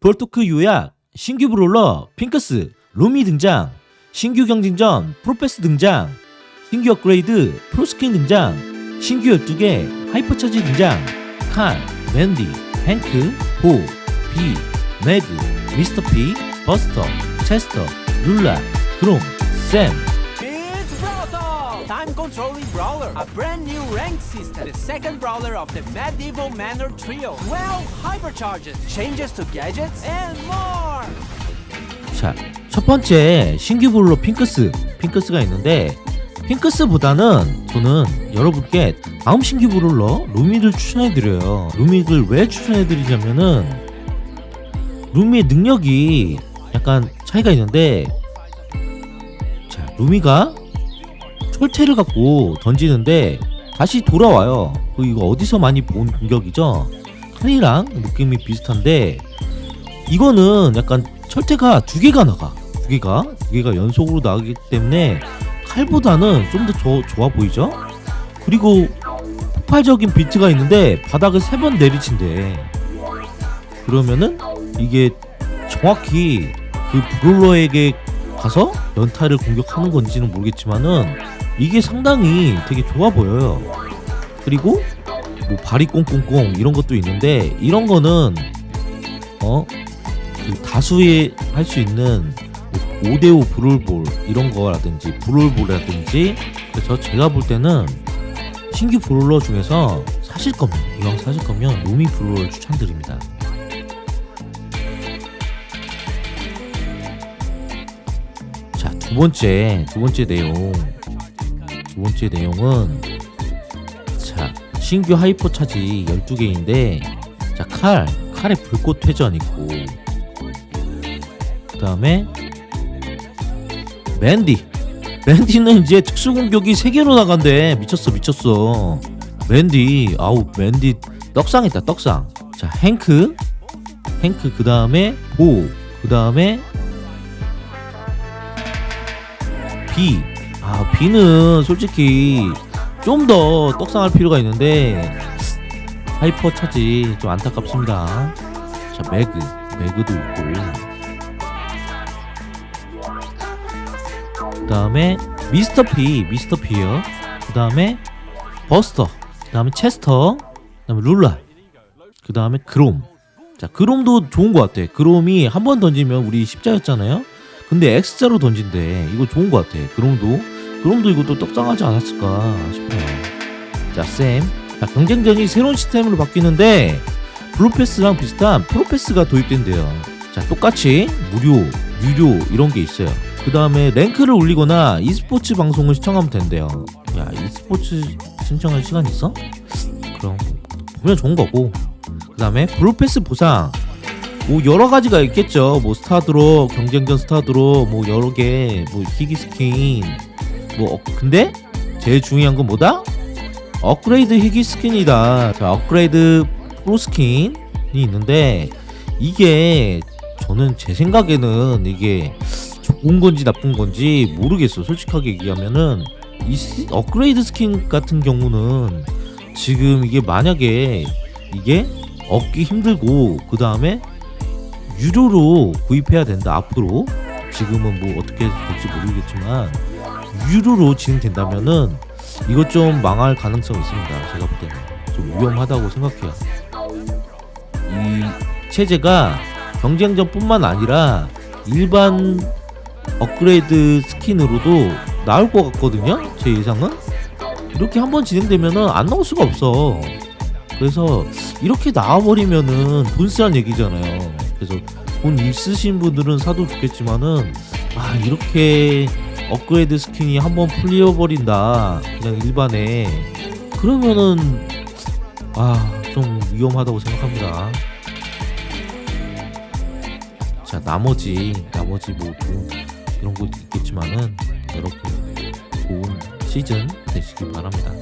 볼토크 요약, 신규 브롤러, 핑크스, 루미 등장, 신규 경쟁전, 프로페스 등장, 신규 업그레이드, 프로스킨 등장, 신규 12개, 하이퍼차지 등장, 칸, 맨디, 헨크, 보, 비, 매그, 미스터 피, 버스터, 체스터, 룰라, 그롬, 샘! Time controlling brawler, a brand new rank system, the second brawler of the medieval manor trio. 12 hypercharges, changes to gadgets, and more! 자, 첫 번째 신규 브롤러 핑크스, 핑크스가 있는데 핑크스보다는 저는 여러분께 다음 신규 브롤러 루미를 추천해드려요. 루미를 왜 추천해드리냐면은 루미의 능력이 약간 차이가 있는데 자, 루미가 철퇴를 갖고 던지는데 다시 돌아와요. 그 이거 어디서 많이 본 공격이죠? 칼이랑 느낌이 비슷한데 이거는 약간 철퇴가 두 개가 나가. 두 개가 두 개가 연속으로 나가기 때문에 칼보다는 좀 더 좋아 보이죠? 그리고 폭발적인 비트가 있는데 바닥을 세 번 내리친대. 그러면은 이게 정확히 그 브롤러에게 가서 연타를 공격하는 건지는 모르겠지만은 이게 상당히 되게 좋아 보여요. 그리고 뭐 발이 꽁꽁꽁 이런 것도 있는데 이런 거는 어 그 다수의 할 수 있는 뭐 5대5 브롤볼 이런 거라든지 브롤볼이라든지 그래서 제가 볼 때는 신규 브롤러 중에서 사실 거면 이왕 사실 거면 루미 브롤러를 추천드립니다. 자, 두 번째, 두 번째 내용. 두 번째 내용은 자, 신규 하이퍼 차지 12개인데 자, 칼, 칼에 불꽃 회전 있고 그 다음에 맨디. 맨디는 이제 특수 공격이 3개로 나간대. 미쳤어, 미쳤어. 맨디. 아우, 맨디 떡상했다, 떡상. 자, 행크. 행크 그 다음에 보. 그 다음에 비. 아, 비는 솔직히 좀 더 떡상할 필요가 있는데 하이퍼 차지 좀 안타깝습니다. 자, 매그. 매그도 있고. 그 다음에 미스터 피, 미스터 피요. 그 다음에 버스터. 그 다음에 체스터. 그 다음에 룰라. 그 다음에 그롬. 자, 그롬도 좋은 것 같아. 그롬이 한 번 던지면 우리 십자였잖아요. 근데 X자로 던진대. 이거 좋은 것 같아. 그롬도. 그롬도 이것도 떡상하지 않았을까 싶어요. 자, 쌤. 자, 경쟁전이 새로운 시스템으로 바뀌는데 블루패스랑 비슷한 프로패스가 도입된대요. 자, 똑같이 무료, 유료 이런 게 있어요. 그 다음에 랭크를 올리거나 e스포츠 방송을 시청하면 된대요. 야, e스포츠 신청할 시간 있어? 그럼 보면 좋은 거고. 그 다음에 블루패스 보상. 뭐 여러 가지가 있겠죠. 뭐 스타드로, 경쟁전 스타드로, 뭐 여러 개, 뭐 희귀 스킨. 뭐 어, 근데 제일 중요한 건 뭐다? 업그레이드 희귀 스킨이다. 자, 업그레이드 프로 스킨이 있는데 이게 저는 제 생각에는 이게 좋은 건지 나쁜 건지 모르겠어. 솔직하게 얘기하면은 이 스- 업그레이드 스킨 같은 경우는 지금 이게 만약에 이게 얻기 힘들고 그 다음에 유료로 구입해야 된다 앞으로 지금은 뭐 어떻게 될지 모르겠지만 유료로 진행된다면은 이것 좀 망할 가능성이 있습니다. 제가 볼 때는 좀 위험하다고 생각해요. 이 체제가 경쟁전뿐만 아니라 일반 업그레이드 스킨으로도 나올 것 같거든요. 제 예상은 이렇게 한번 진행되면은 안 나올 수가 없어. 그래서 이렇게 나와버리면은 돈 쓰란 얘기잖아요. 그래서 돈 있으신 분들은 사도 좋겠지만은 아 이렇게 업그레이드 스킨이 한번 풀려버린다 그냥 일반에 그러면은 아 좀 위험하다고 생각합니다. 자 나머지 나머지 뭐 좋은 이런 거 있겠지만은 여러분 좋은 시즌 되시길 바랍니다.